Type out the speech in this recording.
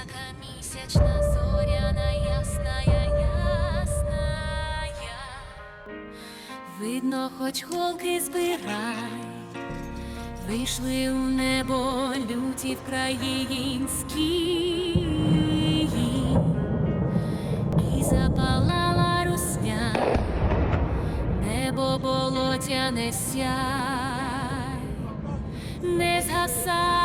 яка місячна зоряна ясная, ясная. Видно, хоч холки збирай, вийшли у небо люті вкраїнські. І запалала русня, небо болотяне сяй, не згасай.